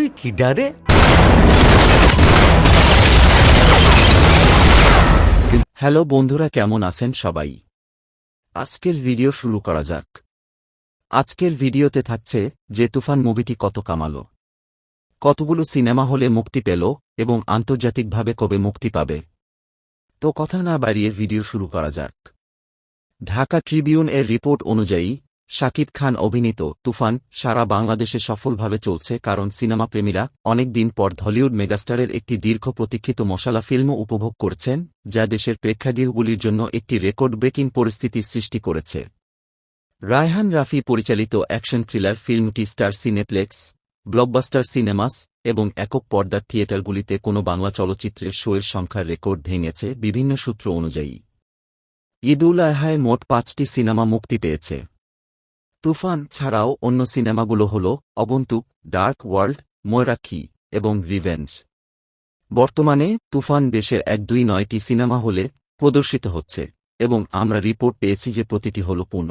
তুই কি ডারে? হ্যালো বন্ধুরা, কেমন আছেন সবাই? আজকের ভিডিও শুরু করা যাক। আজকের ভিডিওতে থাকছে যে তুফান মুভিটি কত কামালো। কতগুলো সিনেমা হলে মুক্তি পেল এবং আন্তর্জাতিকভাবে কবে মুক্তি পাবে। তো কথা না বাড়িয়ে ভিডিও শুরু করা যাক। ঢাকা ট্রিবিউন এর রিপোর্ট অনুযায়ী শাকিব খান অভিনীত তুফান সারা বাংলাদেশে সফলভাবে চলছে কারণ সিনেমাপ্রেমীরা অনেক দিন পর হলিউড মেগাস্টারের একটি দীর্ঘ প্রতীক্ষিত মশালা ফিল্মও উপভোগ করছেন, যা দেশের প্রেক্ষাগৃহগুলির জন্য একটি রেকর্ড ব্রেকিং পরিস্থিতির সৃষ্টি করেছে। রায়হান রাফি পরিচালিত অ্যাকশন থ্রিলার ফিল্মটি স্টার সিনেপ্লেক্স, ব্লকবাস্টার সিনেমাস এবং একক পর্দার থিয়েটারগুলিতে কোনো বাংলা চলচ্চিত্রের শোয়ের সংখ্যার রেকর্ড ভেঙেছে বিভিন্ন সূত্র অনুযায়ী। ঈদুল আহায় মোট পাঁচটি সিনেমা মুক্তি পেয়েছে। তুফান ছাড়াও অন্য সিনেমাগুলো হল অবন্তুক, ডার্ক ওয়ার্ল্ড, ময়রাক্ষী এবং রিভেঞ্জ। বর্তমানে তুফান দেশের এক দুই নয়টি সিনেমা হলে প্রদর্শিত হচ্ছে এবং আমরা রিপোর্ট পেয়েছি যে প্রতিটি হল পূর্ণ।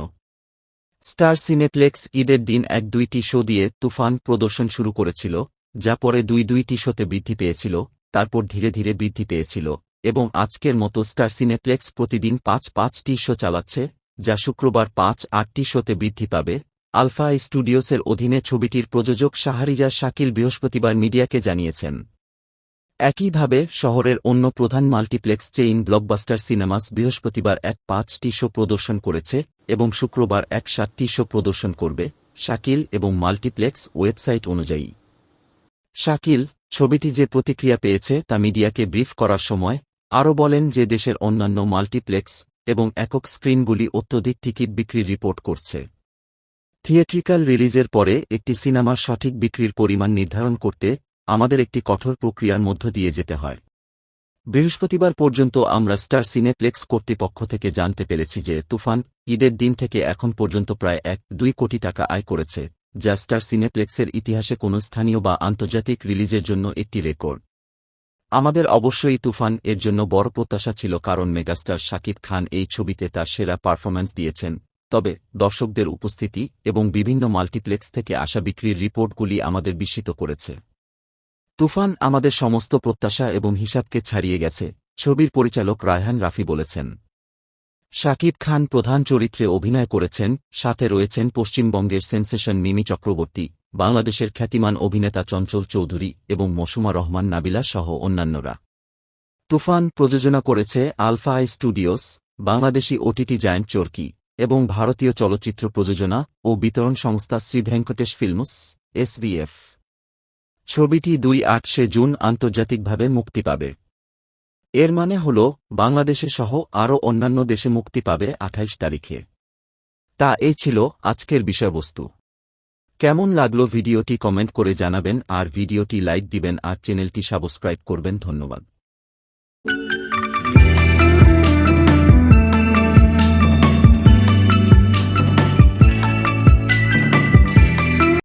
স্টার সিনেপ্লেক্স ঈদের দিন এক দুইটি শো দিয়ে তুফান প্রদর্শন শুরু করেছিল, যা পরে দুই দুইটি শোতে বৃদ্ধি পেয়েছিল, তারপর ধীরে ধীরে বৃদ্ধি পেয়েছিল এবং আজকের মতো স্টার সিনেপ্লেক্স প্রতিদিন পাঁচ পাঁচটি শো চালাচ্ছে যা শুক্রবার পাঁচ আটটি শোতে বৃদ্ধি পাবে। আলফা স্টুডিওসের অধীনে ছবিটির প্রযোজক শাহারিজা শাকিল বৃহস্পতিবার মিডিয়াকে জানিয়েছেন। একইভাবে, শহরের অন্য প্রধান মাল্টিপ্লেক্স চেইন ব্লকবাস্টার সিনেমাস বৃহস্পতিবার এক পাঁচটি শো প্রদর্শন করেছে এবং শুক্রবার এক সাতটি শো প্রদর্শন করবে শাকিল এবং মাল্টিপ্লেক্স ওয়েবসাইট অনুযায়ী। শাকিল, ছবিটি যে প্রতিক্রিয়া পেয়েছে তা মিডিয়াকে ব্রিফ করার সময় আরও বলেন যে দেশের অন্যান্য মাল্টিপ্লেক্স এবং একক স্ক্রিনগুলি অত্যধিক টিকিট বিক্রি রিপোর্ট করছে। থিয়েট্রিক্যাল রিলিজের পরে একটি সিনেমার সঠিক বিক্রির পরিমাণ নির্ধারণ করতে আমাদের একটি কঠোর প্রক্রিয়ার মধ্য দিয়ে যেতে হয়। বৃহস্পতিবার পর্যন্ত আমরা স্টার সিনেপ্লেক্স কর্তৃপক্ষ থেকে জানতে পেরেছি যে তুফান ঈদের দিন থেকে এখন পর্যন্ত প্রায় এক দুই কোটি টাকা আয় করেছে, যা স্টার সিনেপ্লেক্সের ইতিহাসে কোনো স্থানীয় বা আন্তর্জাতিক রিলিজের জন্য একটি রেকর্ড। আমাদের অবশ্যই তুফান এর জন্য বড় প্রত্যাশা ছিল কারণ মেগাস্টার শাকিব খান এই ছবিতে তার সেরা পারফরম্যান্স দিয়েছেন। তবে দর্শকদের উপস্থিতি এবং বিভিন্ন মাল্টিপ্লেক্স থেকে আসা বিক্রির রিপোর্টগুলি আমাদের বিস্মিত করেছে। তুফান আমাদের সমস্ত প্রত্যাশা এবং হিসাবকে ছাড়িয়ে গেছে, ছবির পরিচালক রায়হান রাফি বলেছেন। শাকিব খান প্রধান চরিত্রে অভিনয় করেছেন, সাথে রয়েছেন পশ্চিমবঙ্গের সেন্সেশন মিমি চক্রবর্তী। বাংলাদেশের খ্যাতিমান অভিনেতা চঞ্চল চৌধুরী এবং মসুমা রহমান নাবিলা সহ অন্যান্যরা। তুফান প্রযোজনা করেছে Alpha I Studios, Bangladeshi OTT giant Chorki এবং ভারতীয় চলচ্চিত্র প্রযোজনা ও বিতরণ সংস্থা শ্রী ভেঙ্কটেশ ফিল্মস, এসবিএফ। ছবিটি দুই আটশে জুন আন্তর্জাতিকভাবে মুক্তি পাবে। এর মানে হল, বাংলাদেশে সহ আরও অন্যান্য দেশে মুক্তি পাবে আঠাইশ তারিখে। তা এই ছিল আজকের বিষয়বস্তু। কেমন লাগল ভিডিওটি কমেন্ট করে জানাবেন, আর ভিডিওটি লাইক দিবেন, আর চ্যানেলটি সাবস্ক্রাইব করবেন, ধন্যবাদ।